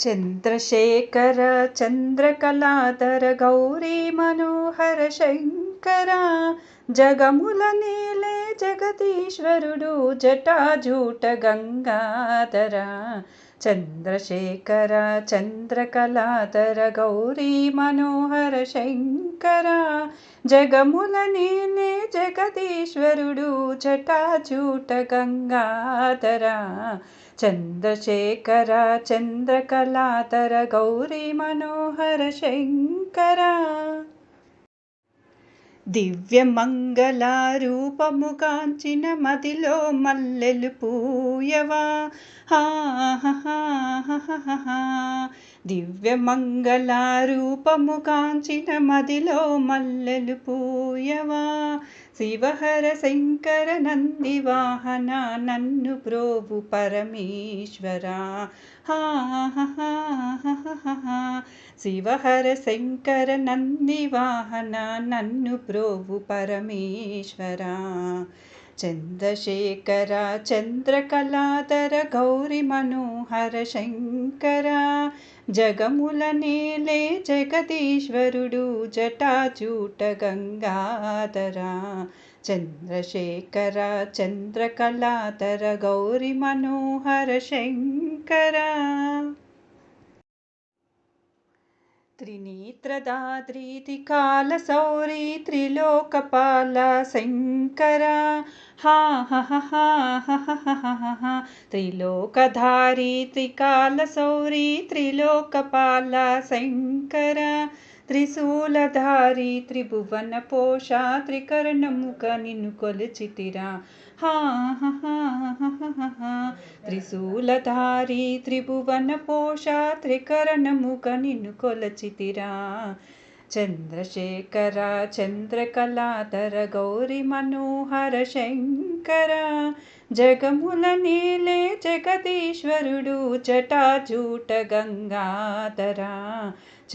चन्द्रशेखर चन्द्रकलाधर गौरी मनोहर शङ्कर जगमुलनीले जगदीश्वरुडु जटा गङ्गाधर चन्द्रशेखर चन्द्रकलाधर गौरी मनोहर शङ्कर శంకర జగముల నీలే జగదీశ్వరుడు జటాజూట గంగాధర చంద్రశేఖర చంద్రకళాధర గౌరీ మనోహర శంకర దివ్యమంగళారూపము కాంచిన మదిలో మల్లెలు పూయవా. దివ్యమంగళారూపము కాంచిన మదిలో మల్లెలు పూయవా. शिवहरशङ्करनन्दिवाहना नन्नु प्रोभु परमेश्वरा हा हा हा हा शिवहर शङ्करनन्दिवाहन परमेश्वरा चन्द्रशेखरा चन्द्रकलाधर गौरिमनोहर शङ्करा जगमुलनीले जगदीश्वरुडुजटाजूटगङ्गाधरा चन्द्रशेखरा चन्द्रकला तर गौरिमनोहर शङ्करा। त्रिनेत्रदाद्रीतिकालसौरी त्रिलोकपाला शङ्करा हा हा हा हा हा हा हा हा त्रिलोकधारी त्रिकालसौरी त्रिलोकपाला शङ्करा త్రిశూలధారి త్రిభువన పోష త్రికర్ణముక నిన్ను కొలిచితిరా హా త్రిశూలధారి త్రిభువన పోష త్రికరణముఖ నిన్ను కొలచితిరా. చంద్రశేఖర చంద్రకళాధర గౌరి మనోహర శంకర. జగముల నీలే జగదీశ్వరుడు జటాజూట గంగాధర.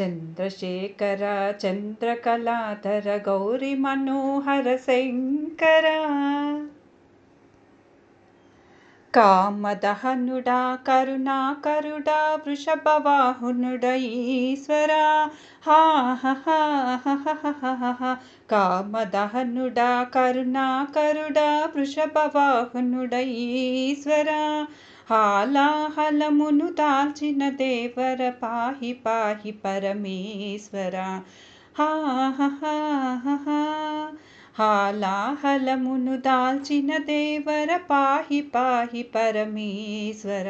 చంద్రశేఖర చంద్రకళాధర గౌరి మనోహర శంకర. కామదహనుడా కరుణాకరుడా వృషభవాహునుడ ఈశ్వరా హా కామదహనుడా కరుణాకరుడా వృషభవాహనుడ ఈశ్వరా హాలాహలమును దాల్చిన దేవర పాహి పాహి పరమేశ్వర. హా. హాలాహలమును దాల్చిన దేవర పాహి పాహి పరమేశ్వర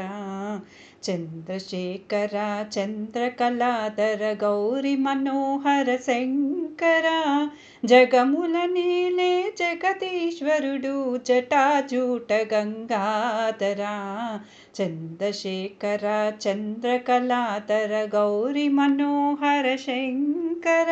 చంద్రశేఖర చంద్రకళాధర గౌరి మనోహర శంకర జగముల నీలే జగదీశ్వరుడు జటాజూట గంగాధర చంద్రశేఖర చంద్రకళాధర గౌరి మనోహర శంకర